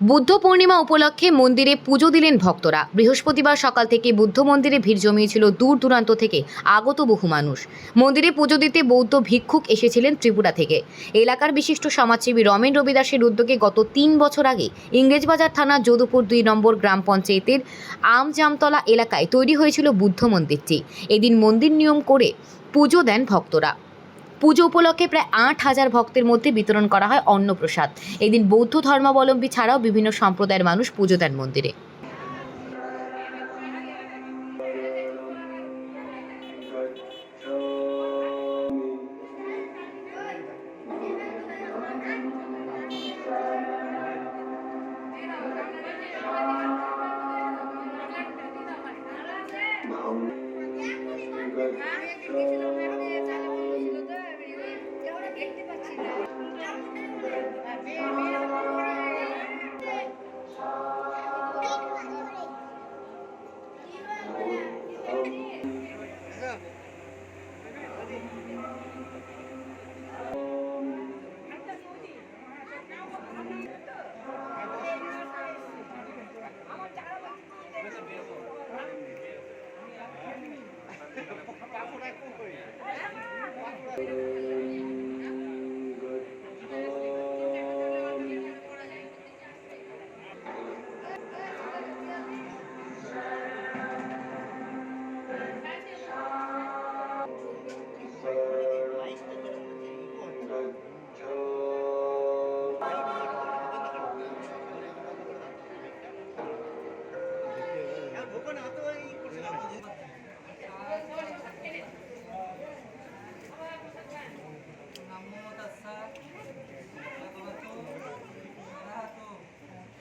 বুদ্ধ পূর্ণিমা উপলক্ষে মন্দিরে পুজো দিলেন ভক্তরা। বৃহস্পতিবার সকাল থেকে বুদ্ধ মন্দিরে ভিড় জমিয়েছিল দূর দূরান্ত থেকে আগত বহু মানুষ। মন্দিরে পুজো দিতে বৌদ্ধ ভিক্ষুক এসেছিলেন ত্রিপুরা থেকে। এলাকার বিশিষ্ট সমাজসেবী রমেন রবিদাসের উদ্যোগে গত তিন বছর আগে ইংরেজবাজার থানার যদুপুর দুই নম্বর গ্রাম পঞ্চায়েতের আমজামতলা এলাকায় তৈরি হয়েছিল বুদ্ধ মন্দিরটি। এদিন মন্দির নিয়ম করে পুজো দেন ভক্তরা। পুজো উপলক্ষে প্রায় আট হাজার ভক্তের মধ্যে বিতরণ করা হয় অন্নপ্রসাদ। এদিন বৌদ্ধ ধর্মাবলম্বী ছাড়াও বিভিন্ন সম্প্রদায়ের মানুষ পুজো দেন মন্দিরে। দেখতে পাচ্ছি না నమో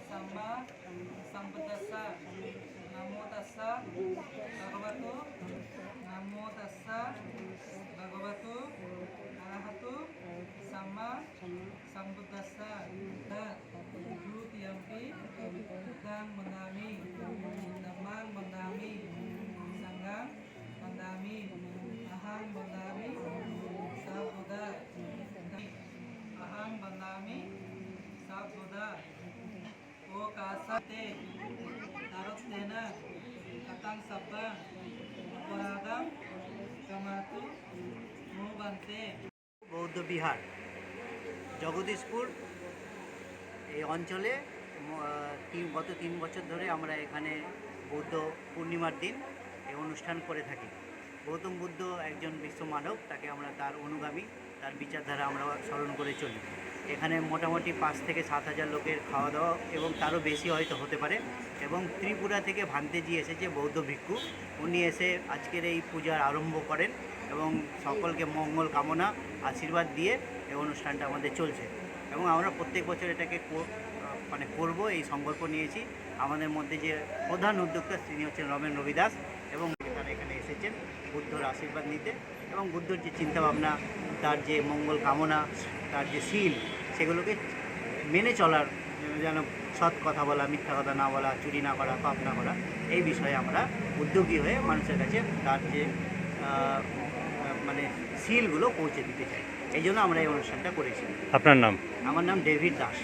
সম্মা সম্পদস্য নমো তস্য pembebasan dan tujuh tiampi tukang menami demang menami sanggang menami ahang menami sabuda ahang menami sabuda o kasate tarot dena katang sabang अपराधम कमातु मुंह बनते Bodo Bihar. জগদীশপুর, এই অঞ্চলে তিন, গত তিন বছর ধরে আমরা এখানে বৌদ্ধ পূর্ণিমার দিন এই অনুষ্ঠান করে থাকি। গৌতম বুদ্ধ একজন বিশ্ব মানব, তাকে আমরা তার অনুগামী, তার বিচারধারা আমরা স্মরণ করে চলি। এখানে মোটামুটি পাঁচ থেকে সাত হাজার লোকের খাওয়া দাওয়া এবং তারও বেশি হয়তো হতে পারে এবং ত্রিপুরা থেকে ভান্তেজি এসেছে, বৌদ্ধ ভিক্ষু। উনি এসে আজকের এই পূজার আরম্ভ করেন এবং সকলকে মঙ্গল কামনা, আশীর্বাদ দিয়ে এই অনুষ্ঠানটা আমাদের চলছে। এবং আমরা প্রত্যেক বছর এটাকে মানে করব, এই সংকল্প নিয়েছি। আমাদের মধ্যে যে প্রধান উদ্যোক্তা তিনি হচ্ছেন রমেন রবিদাস এবং তারা এখানে এসেছেন বুদ্ধর আশীর্বাদ নিতে এবং বুদ্ধর যে চিন্তাভাবনা, তার যে মঙ্গল কামনা, তার যে শীল, সেগুলোকে মেনে চলার যেন সৎ কথা বলা, মিথ্যা কথা না বলা, চুরি না করা, পাপ না করা, এই বিষয়ে আমরা উদ্যোগী হয়ে মানুষের কাছে তার যে মানে সিলগুলো পৌঁছে দিতে চাই। এই জন্য আমরা এই অনুষ্ঠানটা করেছি। আপনার নাম? আমার নাম ডেভিড দাস।